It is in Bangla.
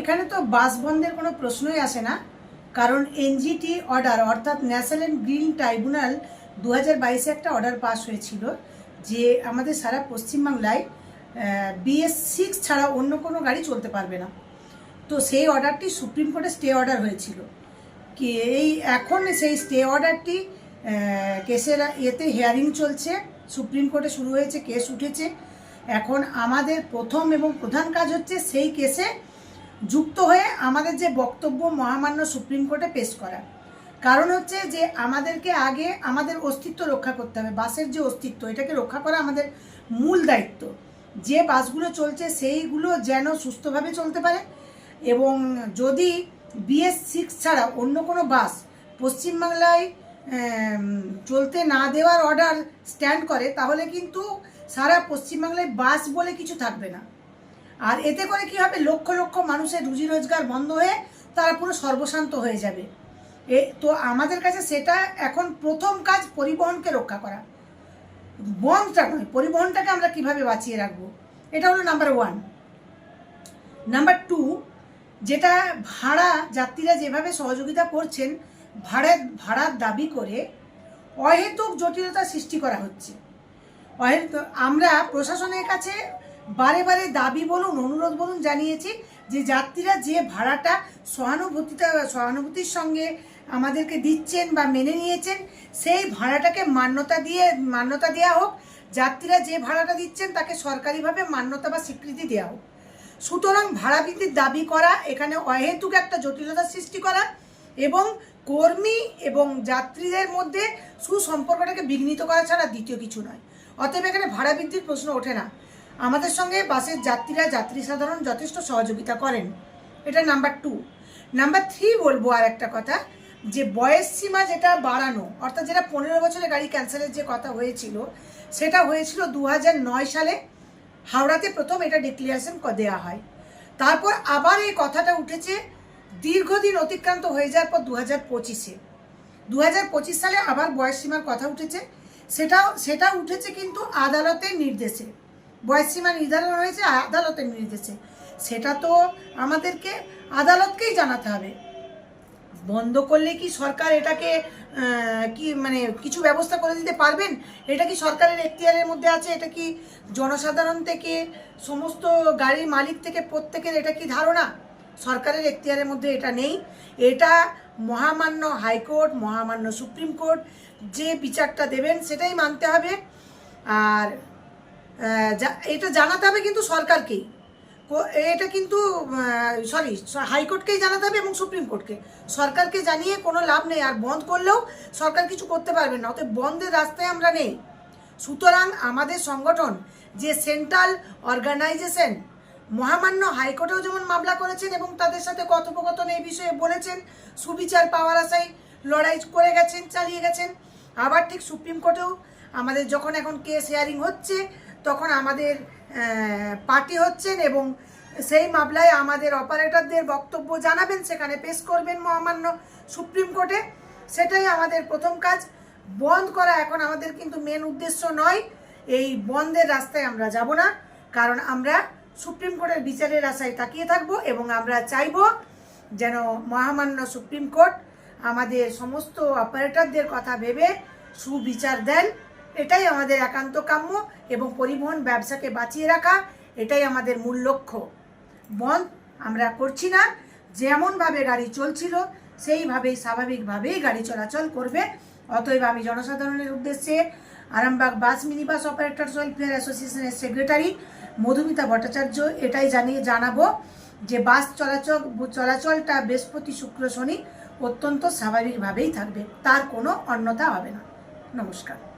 এখানে তো বাস বন্ধের কোনো প্রশ্নই আসে না, কারণ এনজিটি অর্ডার, অর্থাৎ ন্যাশনাল অ্যান্ড গ্রিন ট্রাইব্যুনাল দু হাজার বাইশে একটা অর্ডার পাস হয়েছিল, যে আমাদের সারা পশ্চিমবাংলায় বিএস সিক্স ছাড়া অন্য কোনো গাড়ি চলতে পারবে না। তো সেই অর্ডারটি সুপ্রিম কোর্টে স্টে অর্ডার হয়েছিল। কি, এই এখন সেই স্টে অর্ডারটি কেসের এতে হিয়ারিং চলছে, সুপ্রিম কোর্টে শুরু হয়েছে, কেস উঠেছে। এখন আমাদের প্রথম এবং প্রধান কাজ হচ্ছে সেই কেসে যুক্ত হয়ে আমাদের যে বক্তব্য মহামান্য সুপ্রিম কোর্টে পেশ করা। কারণ হচ্ছে যে আমাদেরকে আগে আমাদের অস্তিত্ব রক্ষা করতে হবে, বাসের যে অস্তিত্ব, এটাকে রক্ষা করা আমাদের মূল দায়িত্ব। যে বাসগুলো চলছে সেইগুলো যেন সুস্থভাবে চলতে পারে এবং যদি বিএস সিক্স ছাড়া অন্য কোনো বাস পশ্চিমবাংলায় চলতে না দেওয়ার অর্ডার স্ট্যান্ড করে, তাহলে কিন্তু সারা পশ্চিমবাংলায় বাস বলে কিছু থাকবে না। আর এতে করে কি হবে? লক্ষ লক্ষ মানুষের রুজি রোজগার বন্ধ হয়ে তারা পুরো সর্বশান্ত হয়ে যাবে। এ, তো আমাদের কাছে সেটা এখন প্রথম কাজ পরিবহনকে রক্ষা করা। বন্ধটা নয়, পরিবহনটাকে আমরা কীভাবে বাঁচিয়ে রাখব? এটা হলো নাম্বার ওয়ান নাম্বার টু যেটা ভাড়া যাত্রীরা যেভাবে সহযোগিতা করছেন, ভাড়া, ভাড়ার দাবি করে অহেতুক জটিলতা সৃষ্টি করা হচ্ছে। অহেতু- আমরা প্রশাসনের কাছে বারে বারে দাবি বলুন, অনুরোধ বলুন জানিয়েছি যে যাত্রীরা যে ভাড়াটা সহানুভূতিটা সহানুভূতির সঙ্গে আমাদেরকে দিচ্ছেন বা মেনে নিয়েছেন, সেই ভাড়াটাকে মান্যতা দিয়ে, মান্যতা দেওয়া হোক। যাত্রীরা যে ভাড়াটা দিচ্ছেন, তাকে সরকারিভাবে মান্যতা বা স্বীকৃতি দেওয়া হোক। সুতরাং ভাড়া বৃদ্ধির দাবি করা, এখানে অহেতুক একটা জটিলতা সৃষ্টি করা এবং কর্মী এবং যাত্রীদের মধ্যে সুসম্পর্কটাকে বিঘ্নিত করা ছাড়া দ্বিতীয় কিছু নয়। অতএব এখানে ভাড়া বৃদ্ধির প্রশ্ন ওঠে না। আমাদের সঙ্গে বাসের যাত্রীরা যাত্রী সাধারণ যথেষ্ট সহযোগিতা করেন। এটা নাম্বার টু নাম্বার থ্রি বলব আর একটা কথা, যে বয়স সীমা যেটা বাড়ানো, অর্থাৎ যেটা পনেরো বছরের গাড়ি ক্যান্সেলের যে কথা হয়েছিল, সেটা হয়েছিল দু সালে হাওড়াতে প্রথম এটা ডিক্লিয়ারেশন দেওয়া হয়। তারপর আবার এই কথাটা উঠেছে, দীর্ঘদিন অতিক্রান্ত হয়ে যাওয়ার পর দু হাজার পঁচিশে। দু হাজার পঁচিশ সালে আবার বয়স সীমার কথা উঠেছে, সেটাও, সেটা উঠেছে কিন্তু আদালতের নির্দেশে। বয়স সীমা নির্ধারণ হয়েছে আদালতের নির্দেশে সেটা তো আমাদেরকে আদালতকেই জানাতে হবে। বন্ধ করলে কি সরকার এটাকে কি মানে কিছু ব্যবস্থা করে দিতে পারবেন? এটা কি সরকারের এখতিয়ারের মধ্যে আছে? এটা কি জনসাধারণ থেকে, সমস্ত গাড়ির মালিক থেকে প্রত্যেকের এটা কি ধারণা? সরকারের এখতিয়ারের মধ্যে এটা নেই। এটা মহামান্য হাইকোর্ট, মহামান্য সুপ্রিম কোর্ট যে বিচারটা দেবেন সেটাই মানতে হবে। আর এটা জানাতে হবে কিন্তু সরকারকেই এটা কিন্তু সরি হাইকোর্টকেই জানাতে হবে এবং সুপ্রিম কোর্টকে। সরকারকে জানিয়ে কোনো লাভ নেই, আর বন্ধ করলেও সরকার কিছু করতে পারবে না, অতএব বন্ধের রাস্তায় আমরা নেই। সুতরাং আমাদের সংগঠন, যে সেন্ট্রাল অর্গানাইজেশন, মহামান্য হাইকোর্টেও যেমন মামলা করেছেন এবং তাদের সাথে কথোপকথন এই বিষয়ে বলেছেন, সুবিচার পাওয়ার আশায় লড়াই করে গেছেন, চালিয়ে গেছেন, আবার ঠিক সুপ্রিম কোর্টেও আমাদের যখন এখন কেস হিয়ারিং হচ্ছে তখন আমাদের পার্টি হচ্ছেন এবং সেই মামলায় আমাদের অপারেটরদের বক্তব্য জানাবেন, সেখানে পেশ করবেন মহামান্য সুপ্রিম কোর্টে। সেটাই আমাদের প্রথম কাজ। বন্ধ করা এখন আমাদের কিন্তু মেন উদ্দেশ্য নয়। এই বন্ধের রাস্তায় আমরা যাব না, কারণ আমরা সুপ্রিম কোর্টের বিচারের আশায় তাকিয়ে থাকব এবং আমরা চাইব যেন মহামান্য সুপ্রিম কোর্ট আমাদের সমস্ত অপারেটরদের কথা ভেবে সুবিচার দেন। এটাই আমাদের একান্ত কাম্য এবং পরিবহন ব্যবসাকে বাঁচিয়ে রাখা, এটাই আমাদের মূল লক্ষ্য। বন্ধ আমরা করছি না। যেমনভাবে গাড়ি চলছিল, সেইভাবেই, স্বাভাবিকভাবেই গাড়ি চলাচল করবে। অতএব আমি জনসাধারণের উদ্দেশ্যে Arambagh bus mini bus operators welfare অ্যাসোসিয়েশনের সেক্রেটারি মধুমিতা ভট্টাচার্য এটাই জানিয়ে জানাব যে বাস চলাচল, চলাচলটা বৃহস্পতি শুক্র শনি অত্যন্ত স্বাভাবিকভাবেই থাকবে। তার কোনো অন্যতা হবে না। নমস্কার।